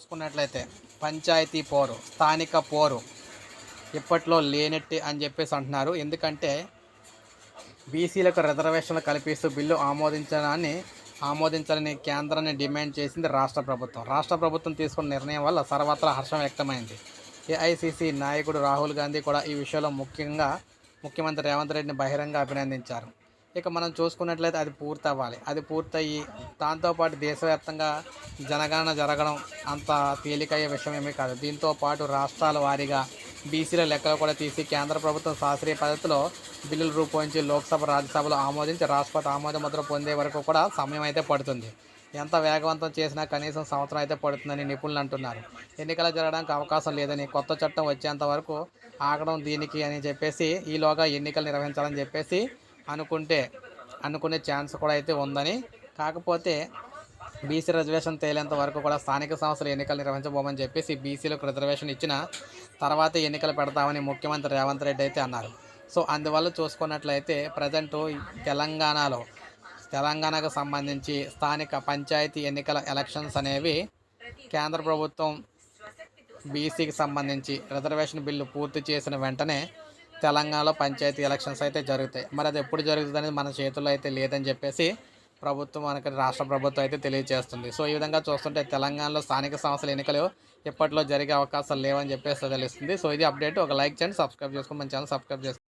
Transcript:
చూసుకున్నట్లయితే పంచాయతీ పోరు స్థానిక పోరు ఇప్పట్లో లేనట్టి అని చెప్పేసి అంటున్నారు. ఎందుకంటే బీసీలకు రిజర్వేషన్లు కల్పిస్తూ బిల్లు ఆమోదించడాన్ని ఆమోదించాలని కేంద్రాన్ని డిమాండ్ చేసింది రాష్ట్ర ప్రభుత్వం. రాష్ట్ర ప్రభుత్వం తీసుకున్న నిర్ణయం వల్ల సర్వత్రా హర్షం వ్యక్తమైంది. ఏఐసిసి నాయకుడు రాహుల్ గాంధీ కూడా ఈ విషయంలో ముఖ్యంగా ముఖ్యమంత్రి రేవంత్ రెడ్డిని బహిరంగ అభినందించారు. ఇక మనం చూసుకున్నట్లయితే అది పూర్తి అవ్వాలి అది పూర్తయ్యి దాంతోపాటు దేశవ్యాప్తంగా జనగణన జరగడం అంత తేలికయ్యే విషయం ఏమీ కాదు. దీంతో పాటు రాష్ట్రాల వారీగా బీసీల లెక్కలు కూడా తీసి కేంద్ర ప్రభుత్వం శాస్త్రీయ పద్ధతిలో బిల్లులు రూపొందించి లోక్సభ రాజ్యసభలో ఆమోదించి రాష్ట్రపతి ఆమోద ముద్ర పొందే వరకు కూడా సమయం అయితే పడుతుంది. ఎంత వేగవంతం చేసినా కనీసం సంవత్సరం అయితే పడుతుందని నిపుణులు అంటున్నారు. ఎన్నికలు జరగడానికి అవకాశం లేదని కొత్త చట్టం వచ్చేంత వరకు ఆగడం దీనికి అని చెప్పేసి ఈలోగా ఎన్నికలు నిర్వహించాలని చెప్పేసి అనుకుంటే అనుకునే ఛాన్స్ కూడా అయితే ఉందని. కాకపోతే బీసీ రిజర్వేషన్ తేలేంత వరకు కూడా స్థానిక సంస్థలు ఎన్నికలు నిర్వహించబోమని చెప్పేసి బీసీలకు రిజర్వేషన్ ఇచ్చిన తర్వాత ఎన్నికలు పెడతామని ముఖ్యమంత్రి రేవంత్ రెడ్డి అయితే అన్నారు. సో అందువల్ల చూసుకున్నట్లయితే ప్రజెంట్ తెలంగాణలో తెలంగాణకు సంబంధించి స్థానిక పంచాయతీ ఎన్నికల ఎలక్షన్స్ అనేవి కేంద్ర ప్రభుత్వం బీసీకి సంబంధించి రిజర్వేషన్ బిల్లు పూర్తి చేసిన వెంటనే తెలంగాణలో పంచాయతీ ఎలక్షన్స్ అయితే జరుగుతాయి. మరి అది ఎప్పుడు జరుగుతుంది అనేది మన చేతుల్లో అయితే లేదని చెప్పేసి ప్రభుత్వం మనకి రాష్ట్ర ప్రభుత్వం అయితే తెలియజేస్తుంది. సో ఈ విధంగా చూస్తుంటే తెలంగాణలో స్థానిక సంస్థల ఎన్నికలు ఇప్పట్లో జరిగే అవకాశాలు లేవని చెప్పేసి తెలుస్తుంది సో ఇది అప్డేట్. ఒక లైక్ చేయండి సబ్స్క్రైబ్ చేసుకుని మన ఛానల్ సబ్స్క్రైబ్ చేసుకోండి.